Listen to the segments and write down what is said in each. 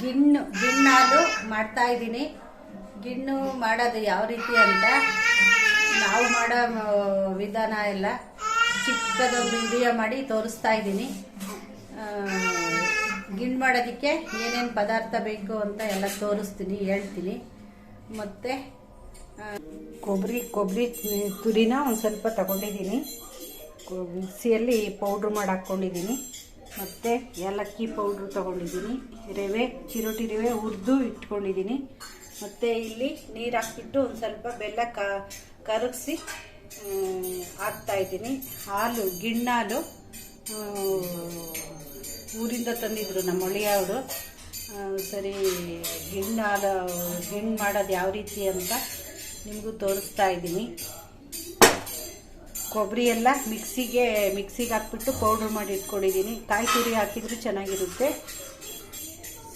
ಗಿಣ್ಣು, ಗಿಣ್ಣಾಲು ಮಾಡ್ತಾ ಇದ್ದೀನಿ. ಗಿಣ್ಣು ಮಾಡೋದು ಯಾವ ರೀತಿ ಅಂತ ನಾವು ಮಾಡೋ ವಿಧಾನ ಎಲ್ಲ ಚಿಕ್ಕದೊಂದು ವಿಡಿಯೋ ಮಾಡಿ ತೋರಿಸ್ತಾ ಇದ್ದೀನಿ. ಗಿಣ್ಣು ಮಾಡೋದಕ್ಕೆ ಏನೇನು ಪದಾರ್ಥ ಬೇಕು ಅಂತ ಎಲ್ಲ ತೋರಿಸ್ತೀನಿ, ಹೇಳ್ತೀನಿ. ಮತ್ತು ಕೊಬ್ಬರಿ ಕೊಬ್ಬರಿ ತುರಿನ ಒಂದು ಸ್ವಲ್ಪ ತಗೊಂಡಿದ್ದೀನಿ. ಮಿಕ್ಸಿಯಲ್ಲಿ ಪೌಡ್ರ್ ಮಾಡಿ ಹಾಕ್ಕೊಂಡಿದ್ದೀನಿ ಮತ್ತು ಏಲಕ್ಕಿ ಪೌಡ್ರು ತಗೊಂಡಿದ್ದೀನಿ. ರವೆ, ಚಿರೋಟಿ ರವೆ ಹುರಿದು ಇಟ್ಕೊಂಡಿದ್ದೀನಿ. ಮತ್ತು ಇಲ್ಲಿ ನೀರು ಹಾಕ್ಬಿಟ್ಟು ಒಂದು ಸ್ವಲ್ಪ ಬೆಲ್ಲ ಕರಗಿಸಿ ಹಾಕ್ತಾಯಿದ್ದೀನಿ ಹಾಲು, ಗಿಣ್ಣಾಲು ಊರಿಂದ ತಂದಿದ್ರು ನಮ್ಮ ಒಳಿಯವರು ಸರಿ ಗಿಣ್ಣು ಹಾಲು ಗಿಣ್ಣು ಮಾಡೋದು ಯಾವ ರೀತಿ ಅಂತ ನಿಮಗೂ ತೋರಿಸ್ತಾ ಇದ್ದೀನಿ. ಕೊಬ್ಬರಿ ಎಲ್ಲ ಮಿಕ್ಸಿಗೆ ಮಿಕ್ಸಿಗೆ ಹಾಕ್ಬಿಟ್ಟು ಪೌಡ್ರ್ ಮಾಡಿ ಇಟ್ಕೊಂಡಿದ್ದೀನಿ. ಕಾಯಿ ತುರಿ ಹಾಕಿದ್ರು ಚೆನ್ನಾಗಿರುತ್ತೆ.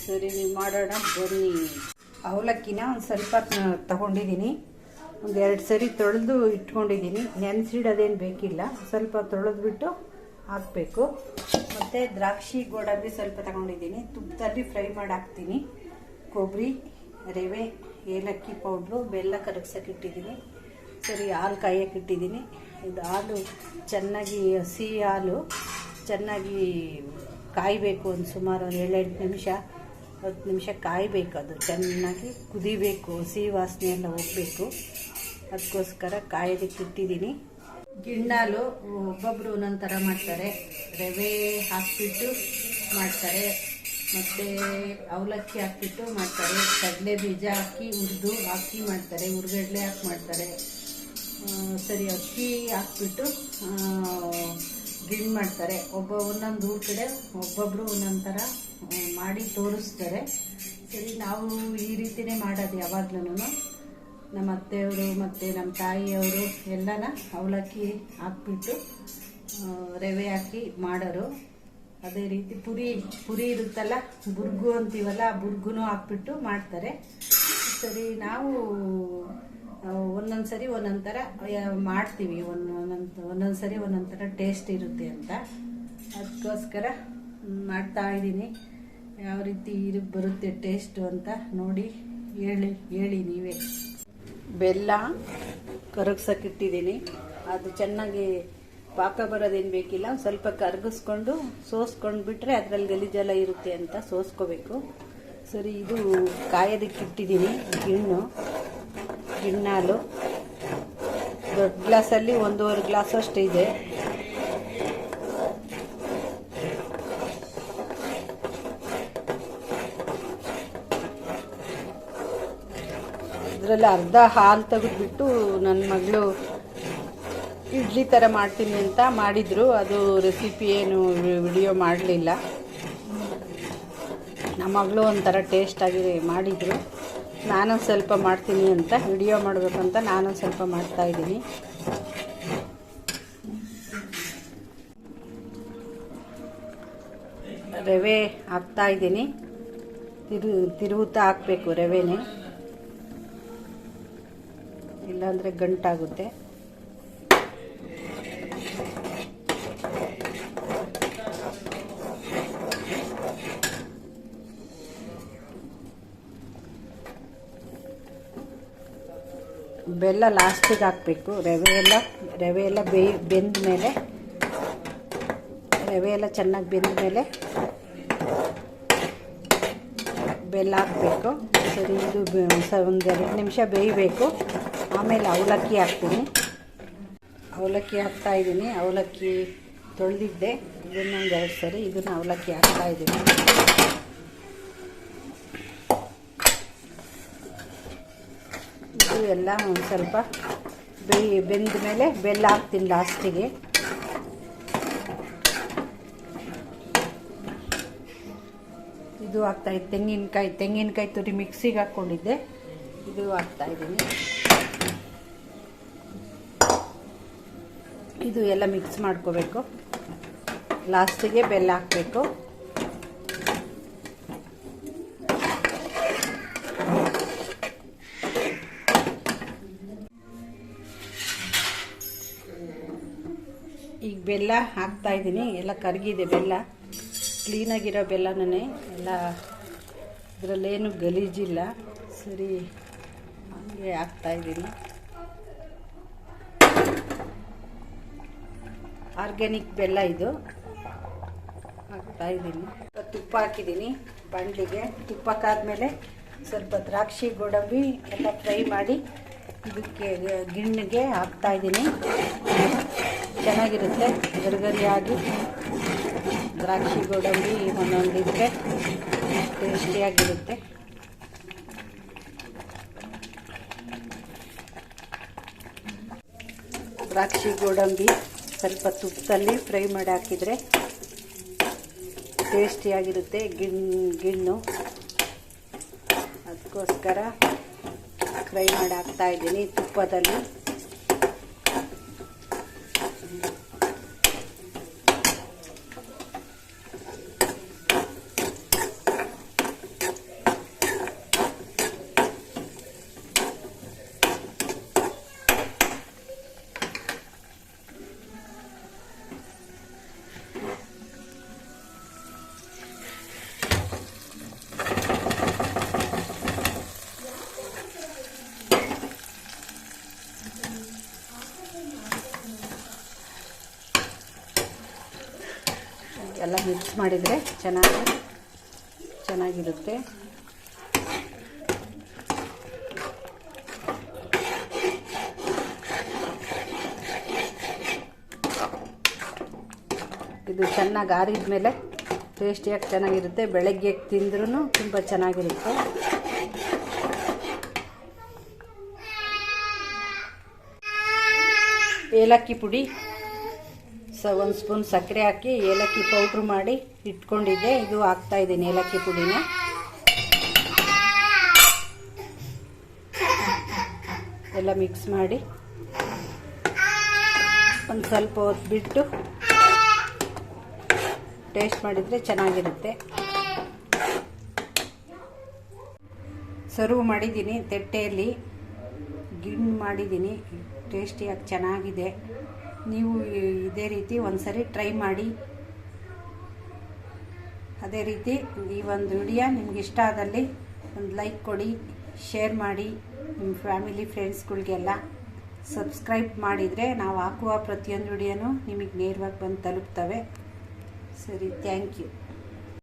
ಸರಿ, ನೀವು ಮಾಡೋಣ, ಬನ್ನಿ. ಅವಲಕ್ಕಿನ ಒಂದು ಸ್ವಲ್ಪ ತಗೊಂಡಿದ್ದೀನಿ. ಒಂದು ಎರಡು ಸರಿ ತೊಳೆದು ಇಟ್ಕೊಂಡಿದ್ದೀನಿ. ನೆನೆಸಿಡೋದೇನು ಬೇಕಿಲ್ಲ. ಸ್ವಲ್ಪ ತೊಳೆದ್ಬಿಟ್ಟು ಹಾಕಬೇಕು. ಮತ್ತು ದ್ರಾಕ್ಷಿ ಗೋಡಂಬಿ ಸ್ವಲ್ಪ ತಗೊಂಡಿದ್ದೀನಿ. ತುಪ್ಪದಲ್ಲಿ ಫ್ರೈ ಮಾಡಿ ಹಾಕ್ತೀನಿ. ಕೊಬ್ಬರಿ, ರವೆ, ಏಲಕ್ಕಿ ಪೌಡ್ರು, ಬೆಲ್ಲ ಕರಗ್ಸಕ್ಕೆ ಇಟ್ಟಿದ್ದೀನಿ. ಸರಿ, ಹಾಲು ಕಾಯಕ್ಕೆ ಇಟ್ಟಿದ್ದೀನಿ. ಇದು ಹಾಲು ಚೆನ್ನಾಗಿ ಹಸಿ ಹಾಲು ಚೆನ್ನಾಗಿ ಕಾಯಬೇಕು ಒಂದು ಸುಮಾರು ಒಂದು ಏಳೆಂಟು ನಿಮಿಷ, ಹತ್ತು ನಿಮಿಷ ಕಾಯಬೇಕು ಅದು. ಚೆನ್ನಾಗಿ ಕುದಿಬೇಕು, ಹಸಿ ವಾಸನೆ ಎಲ್ಲ ಹೋಗಬೇಕು. ಅದಕ್ಕೋಸ್ಕರ ಕಾಯೋದಕ್ಕೆ ಇಟ್ಟಿದ್ದೀನಿ. ಗಿಣ್ಣಾಲು ಒಬ್ಬೊಬ್ಬರು ಒಂದೊಂದು ಥರ ಮಾಡ್ತಾರೆ. ರವೆ ಹಾಕ್ಬಿಟ್ಟು ಮಾಡ್ತಾರೆ. ಮತ್ತು ಅವಲಕ್ಕಿ ಹಾಕ್ಬಿಟ್ಟು ಮಾಡ್ತಾರೆ. ಕಡಲೆ ಬೀಜ ಹಾಕಿ ಹುರಿದು ಹಾಕಿ ಮಾಡ್ತಾರೆ. ಹುರ್ಗಡ್ಲೆ ಹಾಕಿ ಮಾಡ್ತಾರೆ. ಸರಿ, ಅಕ್ಕಿ ಹಾಕ್ಬಿಟ್ಟು ಗಿಣ್ ಮಾಡ್ತಾರೆ. ಒಬ್ಬ ಒಂದೊಂದು ಊರ ಕಡೆ ಒಬ್ಬೊಬ್ಬರು ಒಂದೊಂದು ಥರ ಮಾಡಿ ತೋರಿಸ್ತಾರೆ. ಸರಿ, ನಾವು ಈ ರೀತಿಯೇ ಮಾಡೋದು ಯಾವಾಗ್ಲೂ ನಮ್ಮ ಅತ್ತೆಯವರು ಮತ್ತು ನಮ್ಮ ತಾಯಿಯವರು ಎಲ್ಲನ ಅವಲಕ್ಕಿ ಹಾಕ್ಬಿಟ್ಟು ರವೆ ಹಾಕಿ ಮಾಡೋರು. ಅದೇ ರೀತಿ ಪುರಿ ಪುರಿ ಇರುತ್ತಲ್ಲ, ಬುರ್ಗು ಅಂತೀವಲ್ಲ, ಆ ಬುರ್ಗುನೂ ಹಾಕ್ಬಿಟ್ಟು ಮಾಡ್ತಾರೆ. ಸರಿ, ನಾವು ಒಂದೊಂದು ಸರಿ ಒಂದೊಂದು ಥರ ಮಾಡ್ತೀವಿ. ಒಂದು ಒಂದೊಂದು ಒಂದೊಂದು ಸರಿ ಒಂದೊಂದು ಥರ ಟೇಸ್ಟ್ ಇರುತ್ತೆ ಅಂತ. ಅದಕ್ಕೋಸ್ಕರ ಮಾಡ್ತಾ ಇದ್ದೀನಿ. ಯಾವ ರೀತಿ ಇರು, ಬರುತ್ತೆ ಟೇಸ್ಟು ಅಂತ ನೋಡಿ ಹೇಳಿ ಹೇಳಿ ನೀವೇ. ಬೆಲ್ಲ ಕರಗ್ಸಕ್ಕಿಟ್ಟಿದ್ದೀನಿ ಅದು ಚೆನ್ನಾಗಿ ಪಾಕ ಬರೋದೇನು ಬೇಕಿಲ್ಲ. ಸ್ವಲ್ಪ ಕರಗಿಸ್ಕೊಂಡು ಸೋಸ್ಕೊಂಡು ಬಿಟ್ಟರೆ ಅದರಲ್ಲಿ ಗಲೀಜೆಲ್ಲ ಇರುತ್ತೆ ಅಂತ ಸೋಸ್ಕೋಬೇಕು. ಸರಿ, ಇದು ಕಾಯೋದಕ್ಕೆ ಇಟ್ಟಿದ್ದೀನಿ ಗಿಣ್ಣು ಗಿಣ್ಣಾಲು ದೊಡ್ಡ ಗ್ಲಾಸಲ್ಲಿ ಒಂದೂವರೆ ಗ್ಲಾಸ್ ಅಷ್ಟು ಇದೆ. ಇದರಲ್ಲಿ ಅರ್ಧ ಹಾಲು ತೆಗೆದುಬಿಟ್ಟು ನನ್ನ ಮಗಳು ಇಡ್ಲಿ ಥರ ಮಾಡ್ತೀನಿ ಅಂತ ಮಾಡಿದರು. ಅದು ರೆಸಿಪಿ ಏನು ವಿಡಿಯೋ ಮಾಡಲಿಲ್ಲ. ನಮ್ಮ ಮಗಳು ಒಂಥರ ಟೇಸ್ಟಾಗಿ ಮಾಡಿದರು. ನಾನು ಸ್ವಲ್ಪ ಮಾಡ್ತೀನಿ ಅಂತ, ವಿಡಿಯೋ ಮಾಡಬೇಕಂತ ನಾನು ಸ್ವಲ್ಪ ಮಾಡ್ತಾ ಇದ್ದೀನಿ. ರವೆ ಹಾಕ್ತಾ ಇದ್ದೀನಿ. ತಿರು, ತಿರುವುತ್ತಾ ಹಾಕಬೇಕು ರವೆನೇ. ಇಲ್ಲಾಂದರೆ ಗಂಟಾಗುತ್ತೆ. ಬೆಲ್ಲ ಲಾಸ್ಟಿಗೆ ಹಾಕಬೇಕು. ರವೆ ಎಲ್ಲ ರವೆ ಎಲ್ಲ ಬೇಯ್ ಬೆಂದ ಮೇಲೆ, ರವೆ ಎಲ್ಲ ಚೆನ್ನಾಗಿ ಬೆಂದ ಮೇಲೆ ಬೆಲ್ಲ ಹಾಕಬೇಕು. ಸರಿ, ಇದು ಒಂದು ಎರಡು ನಿಮಿಷ ಬೇಯಬೇಕು. ಆಮೇಲೆ ಅವಲಕ್ಕಿ ಹಾಕ್ತೀನಿ. ಅವಲಕ್ಕಿ ಹಾಕ್ತಾ ಇದ್ದೀನಿ. ಅವಲಕ್ಕಿ ತೊಳೆದಿದ್ದೆ. ಇದನ್ನೊಂದು ಎರಡು ಸರಿ ಇದನ್ನು ಅವಲಕ್ಕಿ ಹಾಕ್ತಾ ಇದ್ದೀನಿ ಇದು ಎಲ್ಲ ಒಂದು ಸ್ವಲ್ಪ ಬೇಯಿ, ಬೆಂದ ಮೇಲೆ ಬೆಲ್ಲ ಹಾಕ್ತೀನಿ ಲಾಸ್ಟಿಗೆ. ಇದು ಹಾಕ್ತಾ ಇದೆ. ತೆಂಗಿನಕಾಯಿ ತೆಂಗಿನಕಾಯಿ ತುರಿ ಮಿಕ್ಸಿಗೆ ಹಾಕ್ಕೊಂಡಿದ್ದೆ ಇದು ಹಾಕ್ತಾ ಇದ್ದೀನಿ. ಇದು ಎಲ್ಲ ಮಿಕ್ಸ್ ಮಾಡ್ಕೋಬೇಕು. ಲಾಸ್ಟಿಗೆ ಬೆಲ್ಲ ಹಾಕಬೇಕು. ಈಗ ಬೆಲ್ಲ ಹಾಕ್ತಾ ಇದ್ದೀನಿ. ಎಲ್ಲ ಕರಗಿದೆ ಬೆಲ್ಲ. ಕ್ಲೀನಾಗಿರೋ ಬೆಲ್ಲನೇ ಎಲ್ಲ ಇದರಲ್ಲೇನು ಗಲೀಜಿಲ್ಲ. ಸರಿ, ಹಾಗೆ ಹಾಕ್ತಾಯಿದ್ದೀನಿ ಆರ್ಗ್ಯಾನಿಕ್ ಬೆಲ್ಲ ಇದು. ಹಾಕ್ತಾಯಿದ್ದೀನಿ ತುಪ್ಪ ಹಾಕಿದ್ದೀನಿ ಬಂಡ್ಲಿಗೆ ತುಪ್ಪ ಕಾದ್ಮೇಲೆ ಸ್ವಲ್ಪ ದ್ರಾಕ್ಷಿ, ಗೋಡಂಬಿ ಎಲ್ಲ ಫ್ರೈ ಮಾಡಿ ಇದಕ್ಕೆ ಗಿಣ್ಣಿಗೆ ಹಾಕ್ತಾಯಿದ್ದೀನಿ ಚೆನ್ನಾಗಿರುತ್ತೆ. ಗರಿಗರಿಯಾಗಿ, ದ್ರಾಕ್ಷಿ ಗೋಡಂಬಿ ಒಂದೊಂದಿದ್ರೆ ಟೇಸ್ಟಿಯಾಗಿರುತ್ತೆ. ದ್ರಾಕ್ಷಿ ಗೋಡಂಬಿ ಸ್ವಲ್ಪ ತುಪ್ಪದಲ್ಲಿ ಫ್ರೈ ಮಾಡಿ ಹಾಕಿದರೆ ಟೇಸ್ಟಿಯಾಗಿರುತ್ತೆ, ಗಿಣ್, ಗಿಣ್ಣು. ಅದಕ್ಕೋಸ್ಕರ ಫ್ರೈ ಮಾಡಿ ಹಾಕ್ತಾಯಿದ್ದೀನಿ ತುಪ್ಪದಲ್ಲಿ. ಮಿಕ್ಸ್ ಮಾಡಿದರೆ ಚೆನ್ನಾಗಿ ಚೆನ್ನಾಗಿರುತ್ತೆ. ಇದು ಚೆನ್ನಾಗಿ ಆರಿದ ಮೇಲೆ ಟೇಸ್ಟಿಯಾಗಿ ಚೆನ್ನಾಗಿರುತ್ತೆ. ಬೆಳಗ್ಗೆ ತಿಂದ್ರೂ ತುಂಬ ಚೆನ್ನಾಗಿರುತ್ತೆ. ಏಲಕ್ಕಿ ಪುಡಿ ಸ ಒಂದು ಸ್ಪೂನ್ ಸಕ್ಕರೆ ಹಾಕಿ, ಏಲಕ್ಕಿ ಪೌಡ್ರ್ ಮಾಡಿ ಇಟ್ಕೊಂಡಿದ್ದೆ. ಇದು ಹಾಕ್ತಾ ಇದ್ದೀನಿ, ಏಲಕ್ಕಿ ಪುಡಿನ. ಎಲ್ಲ ಮಿಕ್ಸ್ ಮಾಡಿ. ಒಂದು ಸ್ವಲ್ಪ ಹೊತ್ತು ಬಿಟ್ಟು ಟೇಸ್ಟ್ ಮಾಡಿದರೆ ಚೆನ್ನಾಗಿರುತ್ತೆ. ಸರ್ವ್ ಮಾಡಿದ್ದೀನಿ, ತಟ್ಟೆಯಲ್ಲಿ. ಗಿಣ್ಣು ಮಾಡಿದ್ದೀನಿ ಟೇಸ್ಟಿಯಾಗಿ ಚೆನ್ನಾಗಿದೆ. ನೀವು ಇದೇ ರೀತಿ ಒಂದ್ಸರಿ ಟ್ರೈ ಮಾಡಿ. ಅದೇ ರೀತಿ ಈ ಒಂದು ವಿಡಿಯೋ ನಿಮ್ಗೆ ಇಷ್ಟ ಆದಲ್ಲಿ ಒಂದು ಲೈಕ್ ಕೊಡಿ, ಶೇರ್ ಮಾಡಿ, ನಿಮ್ಮ ಫ್ಯಾಮಿಲಿ, ಫ್ರೆಂಡ್ಸ್ಗಳಿಗೆಲ್ಲ ಸಬ್ಸ್ಕ್ರೈಬ್ ಮಾಡಿದರೆ ನಾವು ಹಾಕುವ ಪ್ರತಿಯೊಂದು ವಿಡಿಯೋನೂ ನಿಮಗೆ ನೇರವಾಗಿ ಬಂದು ತಲುಪ್ತವೆ. ಸರಿ ಥ್ಯಾಂಕ್ ಯು